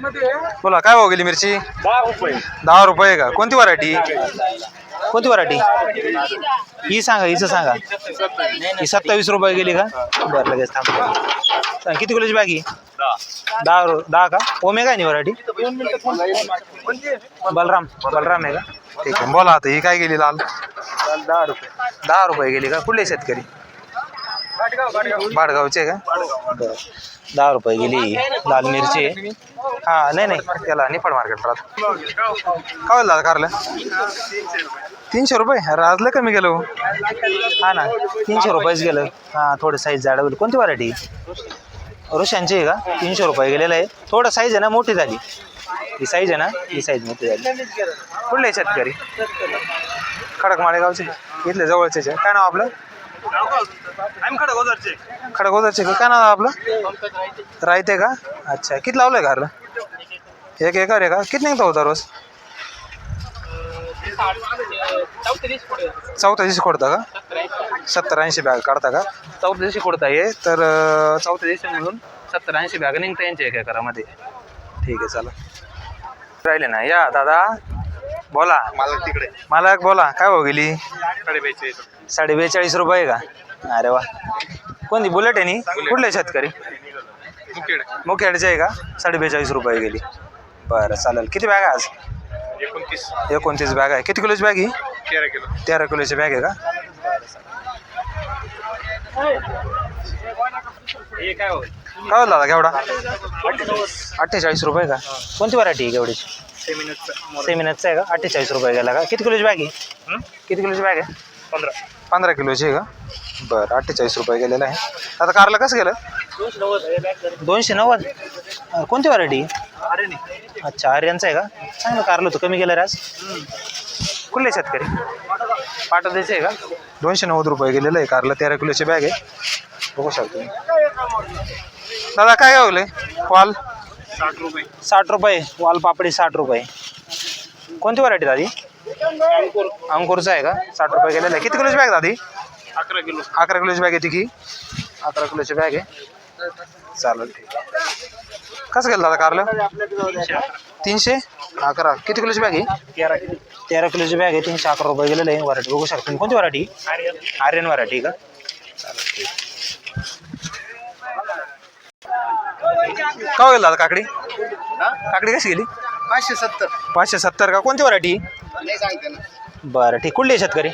बोला, काय भाव गेली मिरची? दहा रुपये का? कोणती व्हरायटी कोणती व्हरायटी ही सांगा, हिचं सांगा. ही सत्तावीस रुपये गेली का? बरं, लगेच थांब. किती किलोची बॅग ही? दहा दहा का? ओमेगा आहे व्हरायटी बलराम बलराम आहे का? ठीक आहे, बोला आता, ही काय गेली लाल? दहा रुपये. दहा रुपये गेली का? कुठले शेतकरी? बाडगावचे का? बरं दहा रुपये गेली. लाल मिरची. आहे. हा नाही नाही. त्याला निफाड मार्केट राहत. काय होईल दादा कारलं? तीनशे रुपये? राजलं कमी गेलो हो. हा. ना तीनशे रुपयेच गेलं. हां थोडं साईज जाड होईल. कोणती व्हरायटी रुशांची आहे का? तीनशे रुपये गेलेलं आहे. थोडं साईज आहे ना मोठी झाली. ही साईज आहे ना ही साईज मोठी झाली. कुठले शेतकरी? खडक माळेगावचे इथले जवळचेच आहे. काय नाव आपलं? खडक गोदरचे का? काय नाव आपलं? राहते का? अच्छा. किती लावलंय घरला? एक एकर आहे का? किती निघतो होता रोज चौथा दिवशी खोडता का? सत्तर ऐंशी बॅग काढता का? चौथ्या दिवशी खोडता ये तर चौथ्या दिवशी म्हणून सत्तर ऐंशी बॅग निघता यांच्या एक एकरामध्ये. ठीक आहे चला राहिले ना. या दादा. बोला. मला तिकडे. मला एक बोला. काय भाव गेली? साडेबाईचे साडे बेचाळीस रुपये का? अरे वा. कोणती? बुलेट आहे नी? कुठले शेतकरी? मुखेड. मुखेडचे आहे का? साडे बेचाळीस रुपये गेली. बरं चालेल. किती बॅग आहे आज? एकोणतीस. एकोणतीस बॅग आहे. किती किलोची बॅग ही? तेरा किलो. तेरा किलोची बॅग आहे का? काय होईल दादा केवढा? अठ्ठेचाळीस रुपये का? कोणती व्हरायटी आहे केवढीची? सेमिनटचं आहे का? अठ्ठेचाळीस रुपये गेला का? किती किलोची बॅग आहे? किती किलोची बॅग आहे? पंधरा पंधरा किलोची आहे का? बरं अठ्ठेचाळीस रुपये गेलेलं आहे. आता कारला कसं गेलं? दोनशे नव्वद. कोणती व्हरायटी अरे अच्छा आर्यनचं आहे का? चांगलं कारलं होतं. कमी गेलं रे आज. कुठले शेतकरी? पाठवद्याचे आहे का? दोनशे नव्वद रुपये गेलेलं आहे कारला. तेरा किलोची बॅग आहे. बघू शकतो. दादा काय गावले वाल? साठ रुपये. साठ रुपये. वाल पापडी साठ रुपये. कोणती व्हरायटी दादी? अंकुरचं आहे का? साठ रुपये गेलेलं आहे. किती किलोची बॅग दादी? अकरा किलो. अकरा किलोची बॅग येते की? अकरा किलोची बॅग आहे. चालेल ठीक आहे. कसं गेलं दादा कारलं? तीनशे? अकरा. किती किलोची बॅग आहे? तेरा किलो. तेरा किलोची बॅग आहे. तीनशे अकरा रुपये गेलेलं आहे. व्हरायटी बघू शकतो. कोणती व्हरायटी आर्यन. व्हरायटी का? चालेल ठीक का गेला दादा काकडी? काकडी कशी गेली? पाचशे सत्तर. पाचशे सत्तर का? कोणती व्हरायटी नाही सांगते ना. बरं ठीक. कुठली आहे शेतकरी?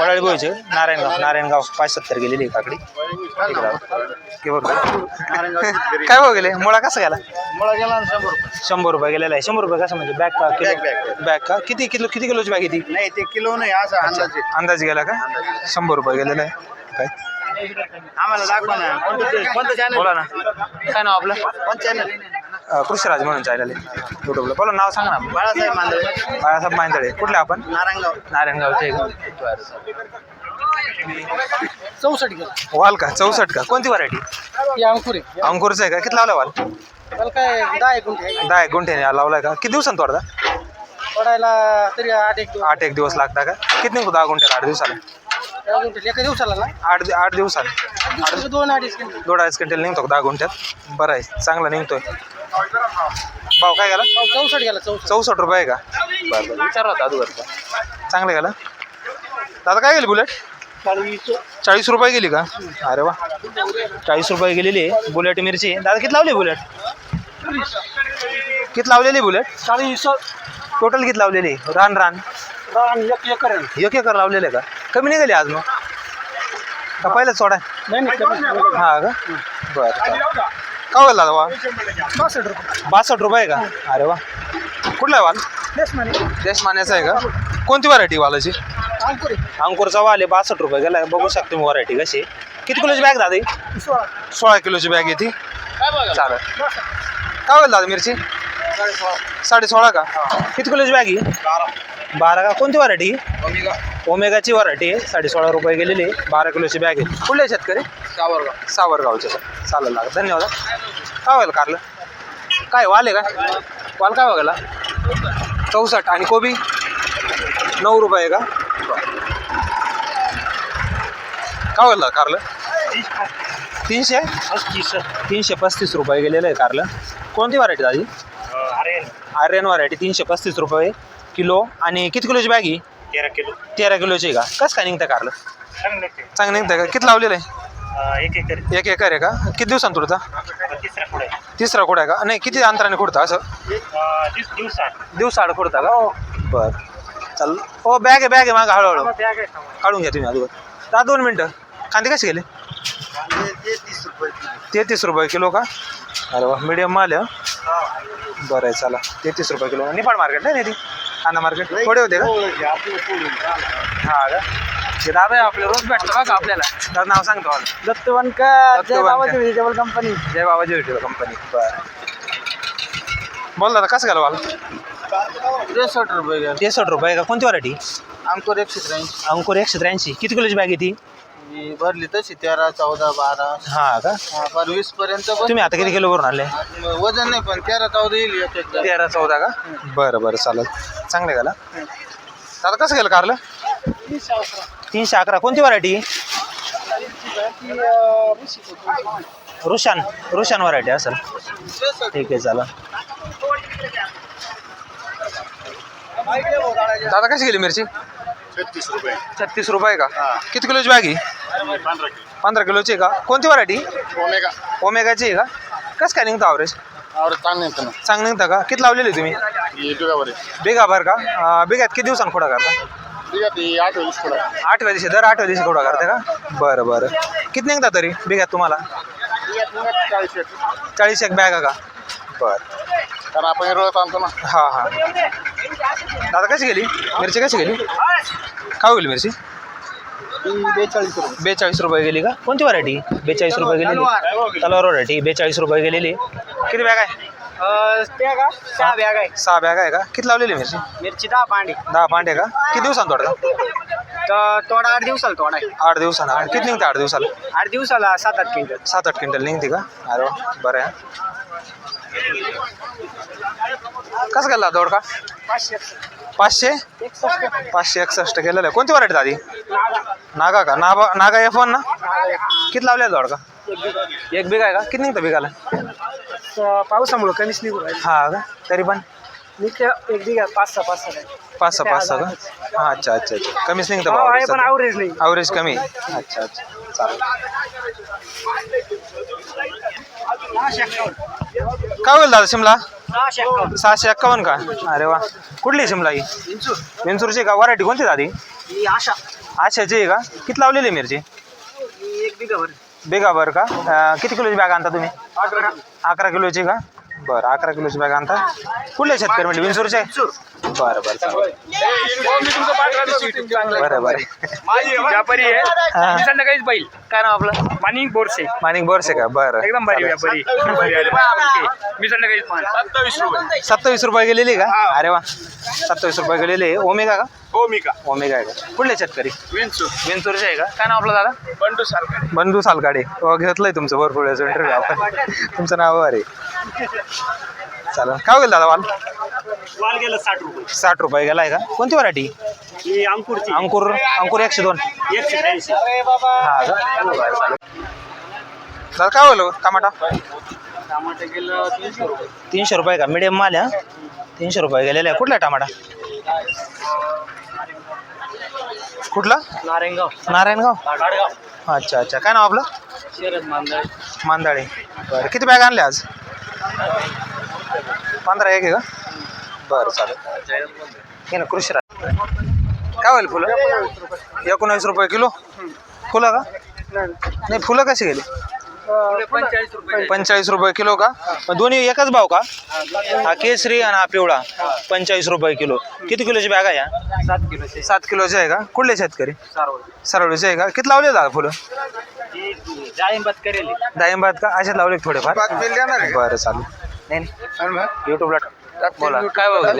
वडाळी बोईचे नारायणगाव. नारायणगाव. पाच सत्तर गेलेली आहे काकडी. ठीक आहे काय भाव गेले? मुळा कसा गेला? मला गेला ना शंभर रुपये. शंभर रुपये गेलेला आहे. शंभर रुपये कसं म्हणजे बॅग का? Kilo Bag. बॅग का? किती किलो किती किलोची बॅग येते नाही ते किलो नाही असा अंदाजे. अंदाज गेला का? शंभर रुपये गेलेला आहे. काय? आम्हाला दाखवा ना. कोणतं कोणतं चॅनल बोला ना. काय नाव आपलं? कोणतं चॅनल कृषीराज म्हणून चॅनल आहे. युट्यूबला बोला नाव सांगा ना. बाळासाहेब मांदळे बाळासाहेब माहिंदळे कुठले आपण? नारायणगाव. नारायणगावचे. चौसष्ट वाल का? चौसष्ट का? कोणती व्हरायटी ही अंकुरी अंकुरचं आहे का? किती लावला वाल? काय दहा एक गुंठे. दहा एक गुंठे लावलाय का? किती दिवसांत तोडता? पडायला तरी आठ एक आठ एक दिवस लागता का? किती निघतो दहा गुंठ्याला आठ दिवसाला? गुंठे एका दिवसाला ना? आठ दि- आठ दिवसाला. दिवसाला दोन अडीच दोन अडीच क्विंटल निघतो दहा गुंठ्यात बरं आहे चांगला निघतोय. भाऊ काय गेला? चौसष्ट गेला चौसष्ट. चौसष्ट रुपये आहे का? बरं बरं. विचार होता अगोदरचा चांगलं गेला? दादा काय गेली बुलेट? चाळीस रुपये गेली का? अरे वा. चाळीस रुपये गेलेली आहे. बुलेट मिरची. दादा किती लावली बुलेट? किती लावलेली बुलेट? चाळीस. टोटल किती लावलेली? रान रान. एक एकर. आहे. एक एकर लावलेले का? कमी निघाली आज मग? का पहिलं सोडा? नाही नाही कमी नाही. हा का? बरं चालेल. का वाल बासष्ट रुपये. बासष्ट रुपये का? अरे वा. कुठला आहे वाल तेच म्हणे देश मान्याचा आहे का? कोणती व्हरायटी वालाची? अंकुरी अंकुरचा वाल आहे बासष्ट रुपये गेला. बघू शकतो मी व्हरायटी कशी आहे. किती किलोची बॅग दादा सोळा. सोळा किलोची बॅग येते चालेल. काय होईल दादा मिरची? साडे सोळा का? किती किलोची बॅग आहे बारा. का? कोणती व्हरायटी ओमेगाची व्हरायटी आहे. साडे सोळा रुपये गेलेली आहे. बारा किलोची बॅग आहे. कुठले आहेत शेतकरी? सावरगाव. सावरगावचे चालेल लागत धन्यवाद. काय होईल कारलं? काय वाल आहे का? वाल काय बघायला? चौसष्ट. आणि कोबी? नऊ रुपये का? काय होईल कारलं? तीनशे? तीनशे पस्तीस रुपये गेलेलं आहे कारलं. कोणती व्हरायटी दादी अरे आर्यन. व्हरायटी तीनशे पस्तीस रुपये किलो. आणि किती किलोची बॅग ही? तेरा किलो. तेरा किलोची आहे का? कसं काय निघतं कारलं? चांगलं चांगलं निघतं का? किती लावलेलं आहे? एक एकर. एक एकर आहे का? किती दिवसांत तुडता? तिसरा पुढे तिसरा कुठं आहे का? नाही किती अंतराने खुडता असं? तीस दिवसात दिवसाआड. खुडता का? बरं. चाल हो बॅग आहे बॅग आहे मागं हळूहळू. बॅग आहे. काढून घ्या तुम्ही अगोदर. दहा दोन मिनटं. कांदे कसे गेले? तेहतीस रुपये किलो का? अरे वा मीडियम माल आहे हं. बरं आहे चला. तेहतीस रुपये किलो. निफाड मार्केट नाही ती? कांदा मार्केट थोडे होते का? हा का? ते दादा आहे आपले रोज भेटतो बघा आपल्याला. दादा नाव सांगतो मला दत्तवनकर जय बाबाजी व्हेजिटेबल कंपनी. जय बाबाजी भेटेल कंपनी. बरं. बोल दादा कसं गेलं मला त्रेसष्ट रुपये तेसष्ट रुपये का? कोणती व्हरायटी अंकुर एकशे त्र्याऐंशी. अंकुर एकशे त्र्याऐंशी. किती किलोची बॅग आहे ती? भरली तशी तेरा चौदा बारा. हा का? हा, पर वीस पर्यंत पण तुम्ही आता किती किलो भरून आणले? वजन नाही पण तेरा चौदा येईल एक एकदा. तेरा चौदा का? बरं बरं चालेल. चांगलं गेला दादा कसं गेलं कारलं? तीनशे अकरा. कोणती व्हरायटी रुशान. रुशान व्हरायटी असेल. ठीक आहे चालेल दादा कशी गेली मिरची? छत्तीस रुपये. छत्तीस रुपये का? किती किलोची बॅग ही पंधरा किलोची आहे का? कोणती व्हरायटी ओमेगा ओमेगाची आहे का? कसं काय निघतं ॲव्हरेज और चांगलं येतं ना. चांगलं निघतं का? किती लावलेली तुम्ही? ही दुगावर आहे बिगा भर का? अं, बिगात किती दिवसांनी खोडा करता? ठीक आहे ती आठ. आठव्या दिवशी दर आठव्या दिवशी खोडा करते का? बरं बरं. किती निघता तरी बिगात तुम्हाला? एक. चाळीस एक बॅगा का? बरं. कारण आपण रोज आणतो ना. हां हां. दादा कशी गेली? मिरची कशी गेली? काय होईल मिरची? बेचाळीस रुपये. बेचाळीस रुपये गेली का? कोणती व्हरायटी बेचाळीस रुपये गेलेली. तलवार. व्हरायटी बेचाळीस रुपये गेलेली. किती बॅग आहे? बॅग सहा बॅग आहे. सहा बॅग आहे का? किती लावलेली मिरची? मिरची दहा पांडी दहा पांडे का? किती दिवसांत तोडता? तर तोडा आठ दिवसाला तोडा आहे. आठ दिवसांना. आणि किती निघते आठ दिवसाला? आठ दिवसाला सात आठ क्विंटल. सात आठ क्विंटल निघते का? अरे बरं आहे. कसं गेला दोड का पाचशे. पाचशे? पाचशे एकसष्ट केलेलं आहे. कोणती व्हरायटी दादी? नागा का? नाबा नागा एफ वन ना? किती लावले दोड का एक बिघा आहे का? किती निघतं बिघाला? पावसामुळे कमीच निघू हा का? तरी पण? निघते एक बिघा पाच सहा पाच सहा पाच सहा पाच सहा का? हा अच्छा अच्छा अच्छा. कमीच निघतं पण ॲव्हरेज नाही. ॲव्हरेज कमी. अच्छा अच्छा. चालेल. काय होईल दादा शिमला? सहाशे एक्कावन्न. सहाशे एक्कावन्न का? अरे वा. कुठली शिमला ही? विंचूरची का? व्हरायटी कोणती दादी? ही आशा. आशाची आहे का? किती लावलेली आहे मिरची? ही एक बिघा भर बेगा बरं का? अं, किती किलोची बॅग आणता तुम्ही? अकरा किलोची का? बरं अकरा किलोची बॅग आणता? कुठले शेतकरी म्हणजे विंचूरचे बरं बरं चालेल. बरं बरं. व्यापारी आहे. हा. मी संध्याकाळीच बैल. काय नाव आपलं? मानिक बोरसे. माणिक बोरसे का? बरं. एकदम भारी चालेल. व्यापारी. मी संध्याकाळीच सत्तावीस रुपये. सत्तावीस रुपये गेलेली का? अरे वा. सत्तावीस रुपये गेलेली ओमेगा का? हो मी का ओमेगा आहे का? कुठले शेतकरी? विंचू विंचूरचे आहे का? काय नाव आपलं दादा? बंडू सारखा बंधू सालकाडे हो घेतलंय तुमचं भरपूर इंटरव्ह्यू आपण. तुमचं नाव अरे चालेल. काय होईल दादा वाल? वाल गेलं साठ रुपये. साठ रुपये गेलाय का? कोणती व्हरायटी ही अंकुरची. अंकुर अंकुर एकशे दोन. एकशे त्र्याऐंशी हा का? चालेल. दादा काय होईल टमाटा? टमाटे गेलं तीनशे रुपये. तीनशे रुपये का? मिडियम माल आहे हा? तीनशे रुपये गेलेला आहे. कुठला आहे टमाटा? कुठला? नारायणगाव. नारायणगाव. गाडगाव अच्छा अच्छा. काय नाव आपलं? शरद मांदळ. मांदाळे. बरं. किती बॅग आणले आज? पंधरा एक आहे का? बरं चालेल. घे ना कृषी रा- काय होईल फुलं? एकोणावीस रुपये किलो? फुलं का? नाही फुलं कशी गेली? पंचेचाळीस रुपये किलो का? दोन्ही एकच भाव का? हा केसरी आणि हा पिवळा. पंचेचाळीस रुपये किलो. किती किलोची बॅग आहे या? सात किलोचे. सात किलोची आहे का? कुठले शेतकरी? सरवडीचे आहे का? किती लावले दादा फुलं? जाळिंबात करेल. डाळिंबात का? असेच लावले का थोडेफार? बरं चालेल. नाही नाही. युट्यूबला बोला. काय भाव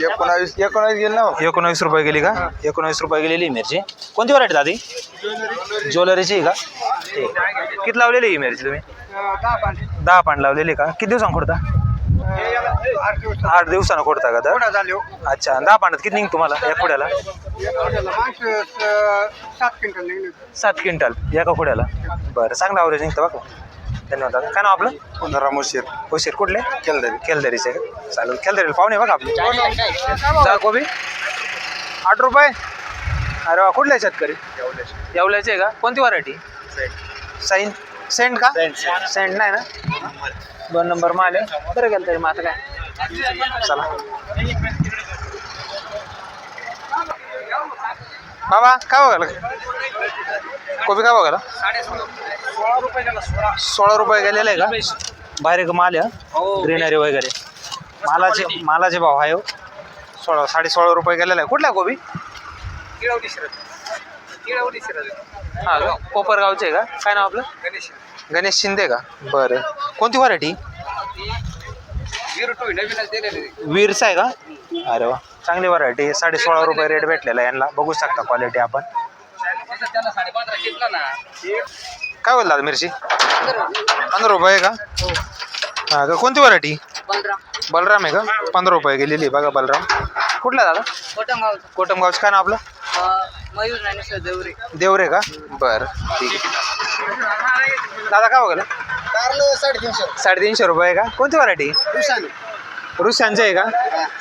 एकोणावीस एकोणावीस गेलं ना एकोणावीस रुपये गेली का? एकोणावीस रुपये गेलेली ही मिरची. कोणती व्हरायटी दादी? ज्वेलरीची आहे का? ठीक. किती लावलेली ही मिरची तुम्ही? दहा पांड लावलेली का? किती दिवसांनी खोडता? आठ दिवस. आठ दिवसानं खोडता का झाले हो अच्छा दहा पांडात किती निघ तुम्हाला? या खोड्याला? माणसं सात क्विंटल निघले सात क्विंटल एका खोड्याला? बरं चांगलं ॲव्हरेज निघतं बघा. धन्यवाद दादा. काय नाव आपलं? पुनराम उशीर. उशीर कुठले? केलं खेलदरीचे का चालेल खेलदरी पाहुणे बघा आपले. जा कोबी आठ रुपये? अरे वा कुठले शेतकरी? येवल्याचे. का? कोणती व्हरायटी साईन सेंट का? सेंट नाही ना? दोन नंबर माल आहे. बरं गेलं तरी मग आता काय? चला. बाबा काय बघायला कोबी काय बघायला सोळा रुपये गेलेले आहे का? बाहेर एक माल आहे ग्रीनरी वगैरे. मालाचे मालाचे भाव आहे हो. सोळा साडे सोळा रुपये गेलेला. आहे कुठला कोबी? हा कोपरगावचे आहे का? काय नाव आपलं? गणेश. शिंदे का? बरं. कोणती व्हरायटी वीरचा आहे का? अरे वा. चांगली व्हरायटी साडे सोळा रुपये रेट भेटलेला यांना. बघू शकता क्वालिटी आपण. काय बोलला दादा मिरची? पंधरा रुपये आहे का? हा का कोणती व्हरायटी बलराम आहे का? पंधरा रुपये गेलेली आहे. बघा बलराम. कुठला दादा? कोटमगावचं. कोटमगावचं काय नाव आपलं? मयूर देवरे. देवरे का? बरं ठीक आहे. दादा काय बघायला? कारलं साडेतीनशे साडेतीनशे रुपये आहे का? कोणती व्हरायटी दिवसाने रुशांचे आहे का?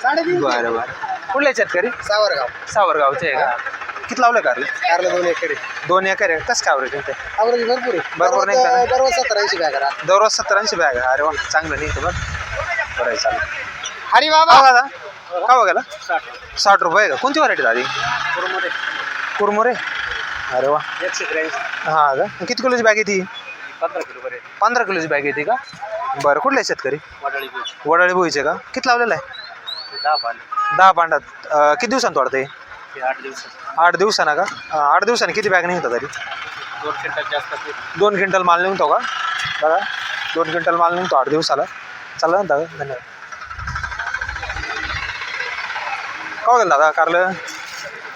साडेतीन बरं बरं. कुठले शेतकरी? सावरगाव. सावरगावचे आहे का? किती लावलं कारले? कारलं दोन एकर. दोन एकर. आहे कसं काय आवरेज ते? आवरेज भरपूर आहे. भरपूर नाही का? दररोज सत्तर ऐंशी करा दररोज सत्तर ऐंशी बॅग. आहे अरे वा चांगलं नाही बघ बरं? आहे चालेल. हरी का दादा? का बघायला साठ. रुपये आहे का? कोणती व्हरायटी दादी कुरमुरे. अरे वा. एकशे त्र्याऐंशी. हा का? किती किलोची बॅग येते पंधरा किलो बरे. पंधरा किलोची बॅग येते का? बरं कुठले शेतकरी? वडाळी बोईचे का? किती लावलेलं आहे? दहा पाणी दहा पांडात अं, किती दिवसांत वाढते ते आठ दिवसानं का? अं, आठ दिवसांनी किती बॅग निघतात तरी? दोन क्विंटल जास्त असते दोन क्विंटल माल निघतो का? दादा दोन क्विंटल माल निघतो आठ दिवसाला. चालेल ना दादा? धन्यवाद. का गेलं दादा कारलं?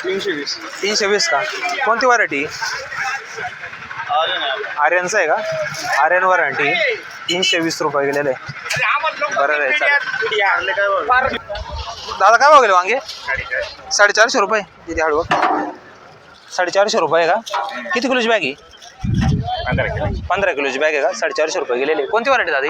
तीनशे वीस. तीनशे वीस का? कोणती व्हरायटी आर्यनचं आहे का? आर्यन व्हरायटी तीनशे वीस रुपये गेलेले आहे. बरं आहे चालेल. दादा काय भाव गेले वांगे? साडेचारशे. रुपये. किती हळू साडेचारशे रुपये का? किती किलोची बॅग आहे? पंधरा किलोची बॅग आहे का? साडेचारशे रुपये गेलेली कोणती व्हरायटी दादी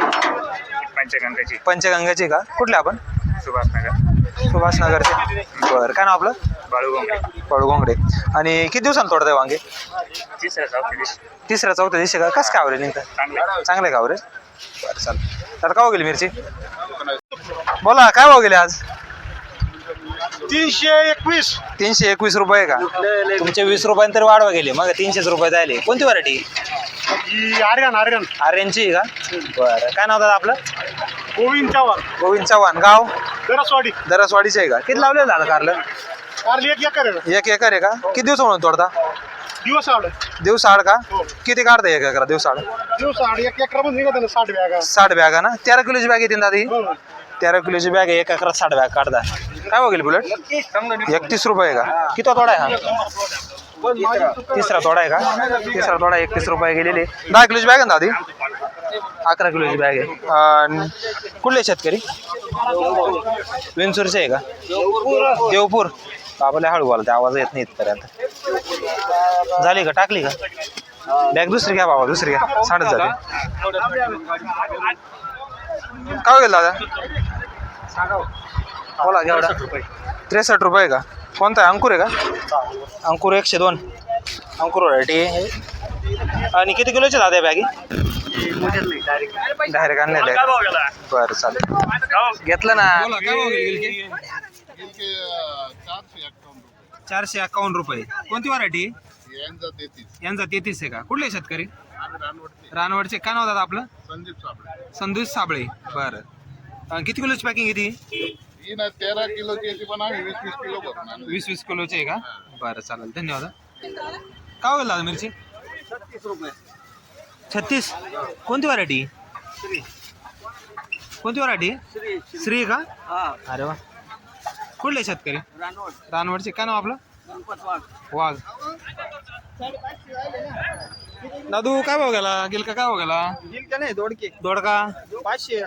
पंचगंगाची. पंचगंगाची का? कुठले आपण? सुभाषनगर. सुभाषनगरचे बरं काय नाव आपलं? बाळू गोंगडे. पळू गोंगडे. आणि किती दिवसांनी तोडत आहे वांगे? तिसऱ्या चौथ्या दिवशी. तिसऱ्या चौथ्या दिवशी का? कसं काय आवरेज निघतं चांगलं चांगलं आहे का आवरेज बरं चालेल. तर का गेली मिरची? बोला काय भाव गेले आज? तीनशे एकवीस. तीनशे एकवीस रुपये का? तुमचे वीस रुपयांनी तरी वाढवा गेले. मग तीनशेच रुपये जायले. कोणती व्हरायटी आर्यन आर्यन. आर्यनची का? बरं. काय नाव दादा आपलं? गोविंद चव्हाण. गोविंद चव्हाण. गाव? दरसवाडी. दरसवाडीचे आहे का? किती लावलेलं दादा कारलं? कारली एक एकर आहे एक एकर आहे का? किती दिवस म्हणून तोडता? दिवस आड. दिवस आड का? किती काढता एक एकर दिवस आड? दिवस आड. एक एकरमध्ये निघत साठ बॅगा. साठ बॅगा ना? तेरा किलोची बॅग येते दादी तेरा किलोची बॅग आहे एक एकरात साठ बॅग काढता. काय बघेल बुलेट? एकतीस रुपये का? किती तोडा आहे हा? तिसरा तोडा आहे का? तिसरा तोडा एकतीस रुपये गेलेले. दहा किलोची बॅग आहे ना दादी? अकरा किलोची बॅग आहे. कुठले शेतकरी? विंचूरचे आहे का? देवपूर. बाबाला हळू बोला आवाज येत नाही इथपर्यंत. झाली का? टाकली का? बॅग दुसरी घ्या बाबा दुसरी घ्या. साडच जाते काय गेलं दादा? बोला घेवडा. त्रेसष्ट रुपये का? कोणता आहे? अंकुर आहे का? अंकुर एकशे दोन. अंकुर व्हरायटी आहे. आणि किती किलोचे दादा बॅगी? डायरेक्ट आणलेले आहे बरं चालेल. घेतलं ना. चारशे अकावन्न रुपये. कोणती व्हरायटी यांचा तेहतीस. आहे का? कुठले शेतकरी? रानवडचे. काय नाव दादा आपलं? संदेश साबळे. बरं. किती किलोची पॅकिंग येते ही ना तेरा किलोची याची पण आम्ही वीस वीस किलो भरून. वीस वीस किलोची आहे का? बरं चालेल. धन्यवाद काय होईल दादा मिरची? छत्तीस कोणती व्हरायटी कोणती व्हरायटी श्री का? अरे वा. कुठले शेतकरी? रानवडचे. काय नाव आपलं? वाघ. दादू काय भाव गेला? गिलका काय भाव गेला? नाही दोडके. दोडका? पाचशे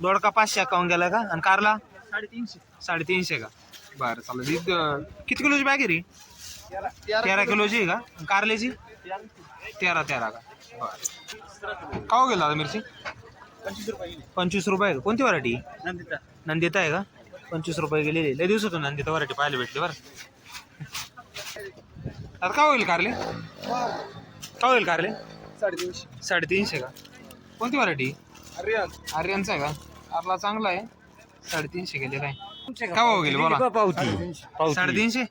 दोडका पाचशे अकाउंट गेला का? आणि कारला? साडेतीनशे. साडेतीनशे का? बरं चालेल. ही द- किती किलोची बॅग आहे रे? तेरा किलोची आहे का? आणि कारल्याची? तेरा तेरा का? बरं. का हो गेला दादा मिरची? पंचवीस रुपये गेली. पंचवीस रुपये का? कोणती व्हरायटी नंदिता. नंदिता आहे का? पंचवीस रुपये गेलेली लय दिवसातून नंदिता व्हरायटी पाहायला भेटली बरं. आता का होईल कारले? का होईल कारले? साडेतीनशे. साडेतीनशे का? कोणती व्हरायटी अरियान आर्यनचा आहे का? आपला चांगला आहे. साडेतीनशे गेलेला आहे. का भाव गेले? बोला. पावती. साडेतीनशे?